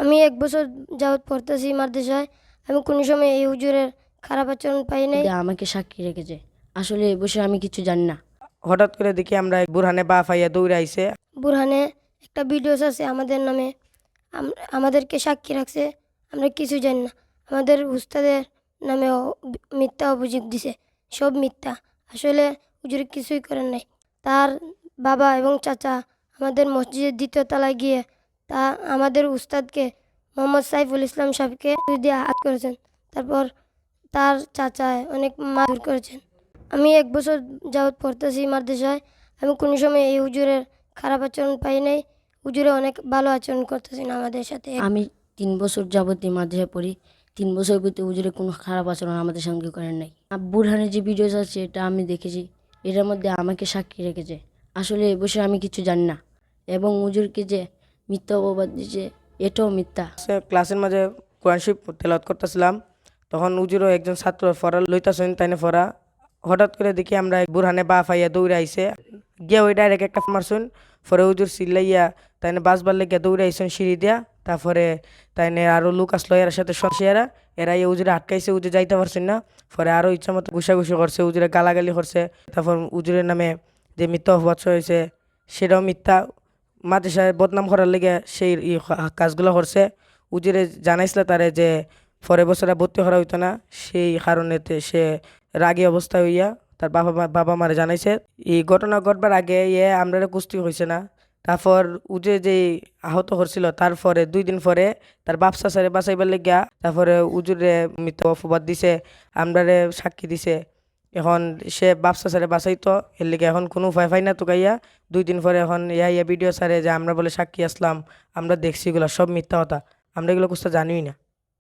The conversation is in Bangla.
আমি এক বছর যাবৎ পড়তেছি মাদ্রাসায়। আমি কোনো সময় এই হুজুরের খারাপ আচরণ পাই নাই। আমাকে সাক্ষী রেখেছে আসলে এ বিষয়ে আমি কিছু জানি না। হঠাৎ করে দেখি আমরা বুরহানে বা ফাইয়া দৌড়ে আইছে। বুরহানে একটা ভিডিওস আছে আমাদের নামে। আমাদেরকে সাক্ষী রাখছে। আমরা কিছু জানি না। আমাদের উস্তাদের নামে মিথ্যা অভিযোগ দিছে। সব মিথ্যা। আসলে হুজুর কিছুই করেন নাই। তার বাবা এবং চাচা আমাদের মসজিদের দ্বিতীয় তলায় গিয়ে তা আমাদের উস্তাদকে মোহাম্মদ সাইফুল ইসলাম সাহেবকে দিয়ে হাত করেছেন। তারপর তার চাচায় অনেক মারধর করেছেন। আমি এক বছর যাবৎ পড়তেছি মাদ্রাসায়। আমি কোনো সময় এই হুজুরের খারাপ আচরণ পাই নাই। হুজুরে অনেক ভালো আচরণ করতেছেন আমাদের সাথে। আমি তিন বছর যাবতীয় মাদ্রাসায় পড়ি। তিন বছর প্রতি হুজুরে কোনো খারাপ আচরণ আমাদের সঙ্গে করেন নাই। বুরহানের যে ভিডিওস আছে, এটা আমি দেখেছি। এটার মধ্যে আমাকে সাক্ষী রেখেছে। আসলে এ বিষয়ে আমি কিছু জানি না। এবং হুজুরকে যে মিথ্যা অপবাদ দিয়েছে এটাও মিথ্যা। ক্লাসের মাঝে কোরআন শরীফ তেলাওয়াত করতেছিলাম, তখন উজুরও একজন ছাত্র ফরা লইতাছেন তাইনে ফরা, হঠাৎ করে দেখি আমরা বুরহানে বা ফাইয়া দৌড়ে আইসে গিয়া ওই ডাইরেক্ট একটা মারছুন পরে উজুর চিল্লাইয়া তাইনে বাসবার লেগে দৌড়ে আইসুন সিঁড়ি দিয়া, তারপরে তাইনে আরও লোক আসলো এর সাথে সরষিয়ারা এরা এই উজুরে আটকাইছে, উজুর যাইতে পারছেন না পরে আরও ইচ্ছা মতো ঘুষাঘুষি করছে, উজুরে গালাগালি করছে, তারপর উজুরের নামে যে মিথ্যা অপবাদ হয়েছে সেটাও মিথ্যা। মাদ্রাসায় বদনাম করার লেগে সেই কাজগুলো করছে। উজিরে জানাইছিল তারে যে, পরের বছরে ভর্তি করা হইতো না। সেই কারণেতে সে রাগী অবস্থা হইয়া তার বাবা মা, বাবা মারে জানাইছে। এই ঘটনা ঘটবার আগে ইয়ে আমরা কুস্তি হয়েছে না। তারপর উজে যে আহত করছিল, তারপরে দুই দিন পরে তার বাপসা সারে বাঁচাইবার লেগিয়া তারপরে উজুরে মৃত অপবাদ দিছে, আমরারে সাক্ষী দিছে। এখন সে বাপসা সারে বাঁচাইতো এর লিগে এখন কোনো উপায় ফাই না তুকাইয়া দুই দিন পরে এখন ইয়া ইয়া ভিডিও সারে যে আমরা বলে সাক্ষী আসলাম, আমরা দেখছি এগুলো সব মিথ্যা কথা। আমরা এগুলো কুস্তা জানিই না।